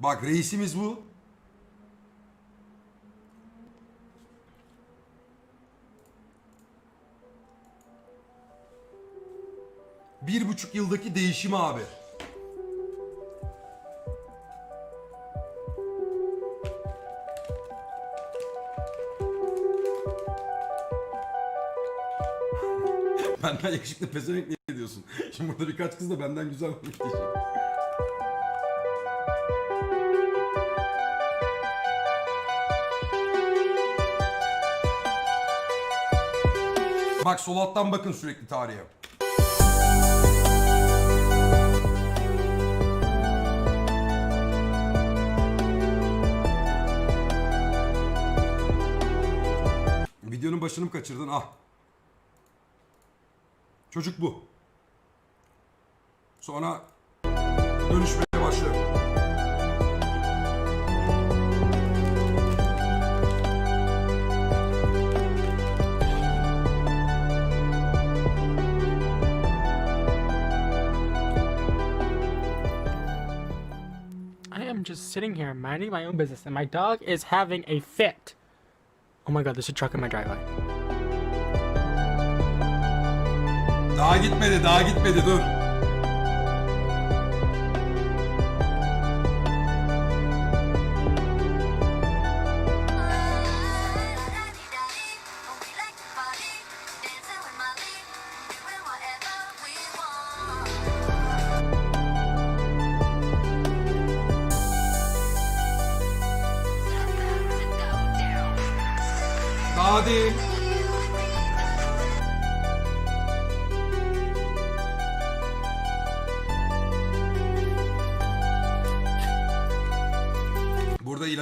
Bak reisimiz bu. Bir buçuk yıldaki değişimi abi. benden yakışıklı pezevenk ne diyorsun? Şimdi burada birkaç kız da benden güzel olmuş diyecek. Bak sol alttan bakın sürekli tarihe. Videonun başını mı kaçırdın? Ah. Çocuk bu. Sonra dönüşmeye just sitting here minding my own business, and my dog is having a fit. Oh my god, there's a truck in my driveway. Daha gitmedi, daha gitmedi dur.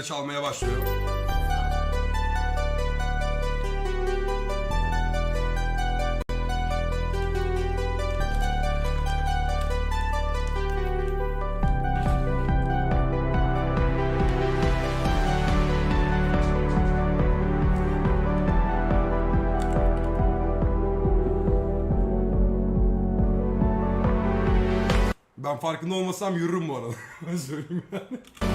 Burada ilaç almaya başlıyor. Ben farkında olmasam yürürüm bu arada. Ben söyleyeyim yani.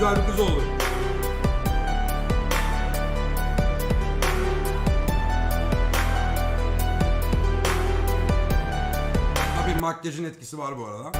Güzel bir. Tabii makyajın etkisi var bu arada.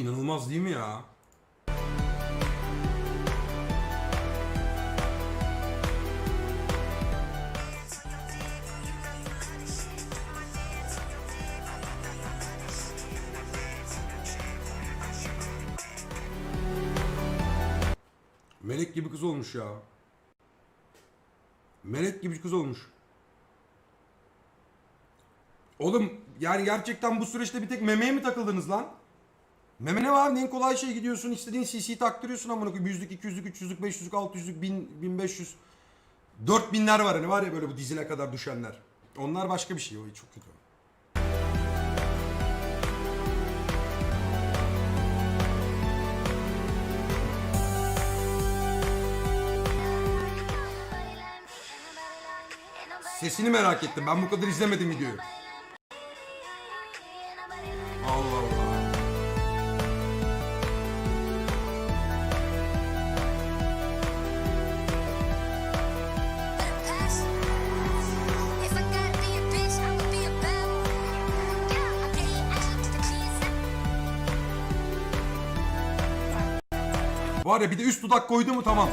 İnanılmaz değil mi ya? Melek gibi kız olmuş ya. Melek gibi kız olmuş. Oğlum yani gerçekten bu süreçte bir tek memeye mi takıldınız lan? Meme ne var? En kolay şey gidiyorsun istediğin CC'yi taktırıyorsun amına koyayım. Yüzlük, 200'lük, 300'lük, 500'lük, 600'lük, 1000, 1500. 4000'ler var hani var ya böyle bu dizine kadar düşenler. Onlar başka bir şey o çok kötü. Sesini merak ettim. Ben bu kadar izlemedim videoyu. Allah Allah. Var ya bir de üst dudak koydu mu tamam.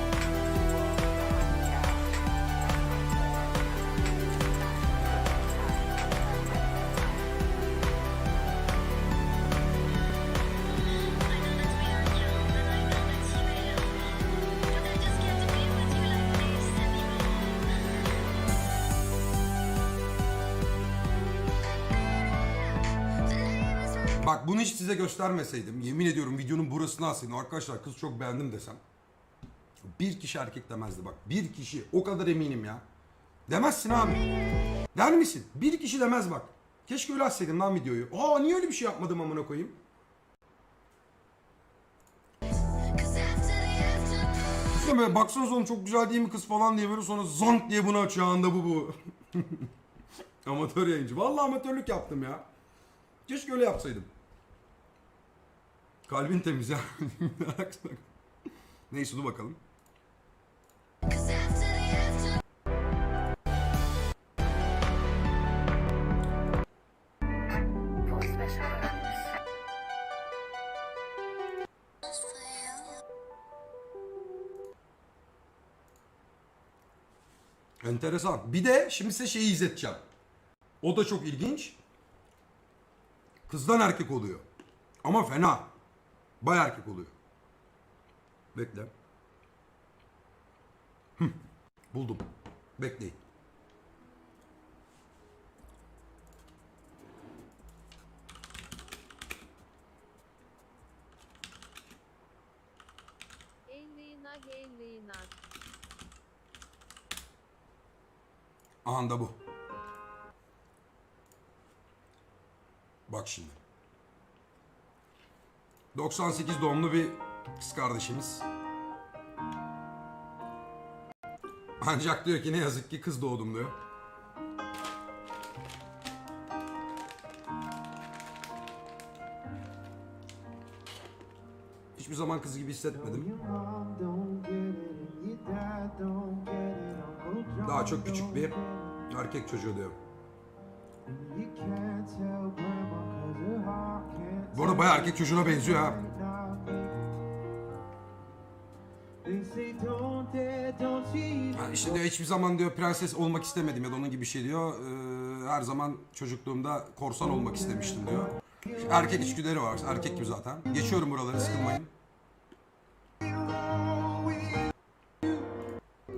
Bak bunu hiç size göstermeseydim, yemin ediyorum videonun burasını alsaydım. Arkadaşlar kız çok beğendim desem. Bir kişi erkek demezdi bak. Bir kişi. O kadar eminim ya. Demezsin abi. Der misin? Bir kişi demez bak. Keşke öyle açsaydım lan videoyu. Aa niye öyle bir şey yapmadım amına koyayım? Sonra böyle baksanız oğlum çok güzel değil mi kız falan diye böyle sonra zonk diye bunu açıyor anda bu bu. Amatör yayıncı. Vallahi amatörlük yaptım ya. Keşke öyle yapsaydım. Kalbin temiz ya. Neyse dur bakalım. Enteresan. Bir de şimdi size şeyi izleteceğim. O da çok ilginç. Kızdan erkek oluyor. Ama fena. Bay erkek oluyor. Bekle. Hıh, buldum. Bekleyin. Aha da bu. Bak şimdi. 98 doğumlu bir kız kardeşimiz. Ancak diyor ki ne yazık ki kız doğdum diyor. Hiçbir zaman kız gibi hissetmedim. Daha çok küçük bir erkek çocuğu diyor. Bu arada bayağı erkek çocuğuna benziyor ha. Ha işte diyor hiçbir zaman diyor prenses olmak istemedim ya da onun gibi bir şey diyor. Ee, her zaman çocukluğumda korsan olmak istemiştim diyor. Erkek içgüdüleri var. Erkek gibi zaten. Geçiyorum buraları sıkılmayın.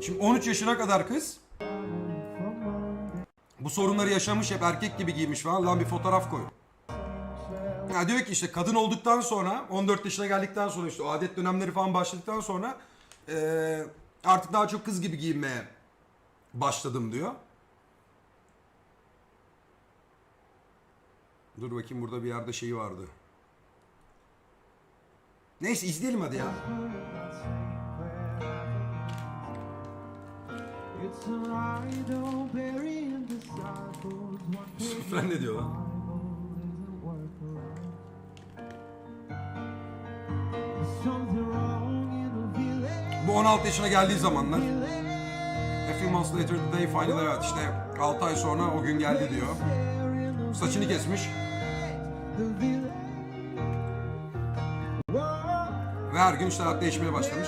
Şimdi 13 yaşına kadar kız bu sorunları yaşamış hep erkek gibi giymiş falan. Lan bir fotoğraf koy. Ya diyor ki işte kadın olduktan sonra 14 yaşına geldikten sonra işte o adet dönemleri falan başladıktan sonra eee, artık daha çok kız gibi giyinmeye başladım diyor. Dur bakayım burada bir yerde şeyi vardı. Neyse izleyelim hadi ya. Süfren ne diyor lan? Bu 16 yaşına geldiği zamanlar. A few months later the day finally evet işte 6 ay sonra o gün geldi diyor. Saçını kesmiş. Ve her gün işte değişmeye başlamış.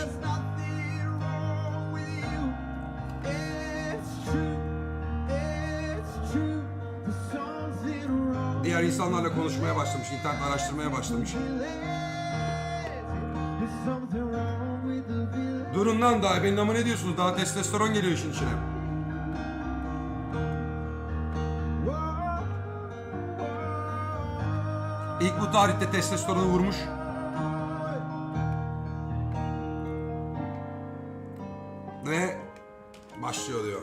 Diğer insanlarla konuşmaya başlamış, internet araştırmaya başlamış. Durun lan daha benim ama ne diyorsunuz? Daha testosteron geliyor işin içine. İlk bu tarihte testosteronu vurmuş. Ve başlıyor diyor.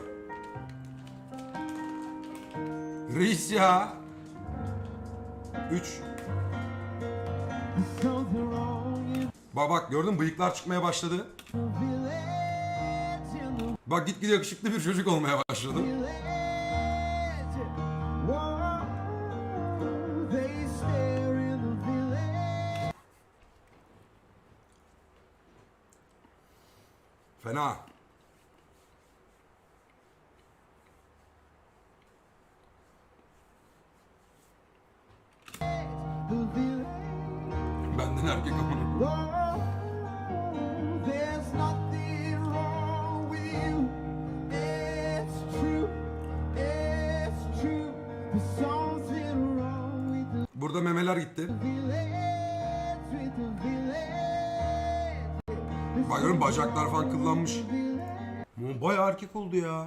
Reis ya. 3 Bak bak gördün bıyıklar çıkmaya başladı. Bak gitgide yakışıklı bir çocuk olmaya başladı. With the Burada memeler gitti. village. With the village. Bak görün bacaklar falan kıllanmış. Bayağı erkek oldu ya.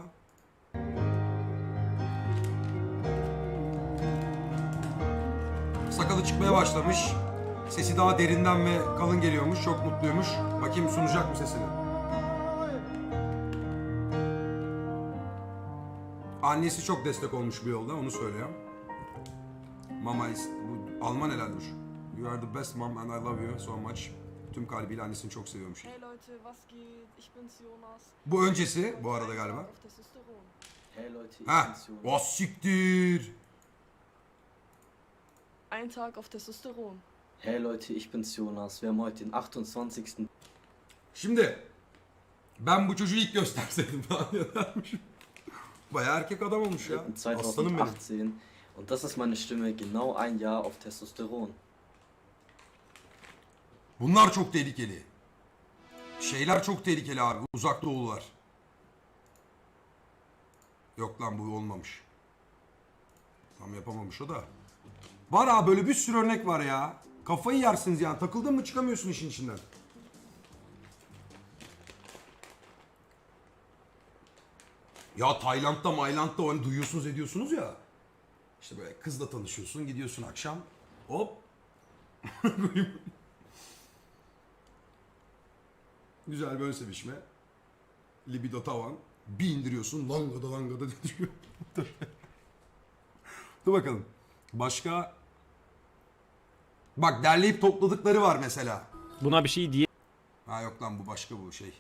Sakalı çıkmaya başlamış. Sesi daha derinden ve kalın geliyormuş. Çok mutluymuş. Bakayım sunacak mı sesini? Annesi çok destek olmuş bu yolda onu söylüyor. Mama is, bu Alman bu. You are the best mom and I love you so much. Tüm kalbiyle annesini çok seviyormuş. Hey Leute, was geht? Ich bin's Jonas. Bu öncesi bu arada galiba. Hey Leute, ich Ha, bin's Jonas. o siktir. Ein Tag auf Testosteron. Hey Leute, ich bin's Jonas. Wir haben heute den 28. Şimdi ben bu çocuğu ilk gösterseydim falan diyorlarmış. Bayağı erkek adam olmuş ya. Aslanım benim. 2018 und das ist meine Stimme genau ein Jahr auf Testosteron. Bunlar çok tehlikeli. Şeyler çok tehlikeli abi. Uzak doğulular. Yok lan bu olmamış. Tam yapamamış o da. Var abi böyle bir sürü örnek var ya. Kafayı yersiniz yani. Takıldın mı çıkamıyorsun işin içinden. Ya Tayland'da, Mayland'da hani duyuyorsunuz ediyorsunuz ya. İşte böyle kızla tanışıyorsun, gidiyorsun akşam. Hop. Güzel ön sevişme. Libido tavan. Bir indiriyorsun. Langada langada düşüyor. Dur bakalım. Başka... Bak derleyip topladıkları var mesela. Buna bir şey diye Ha yok lan bu başka bu şey.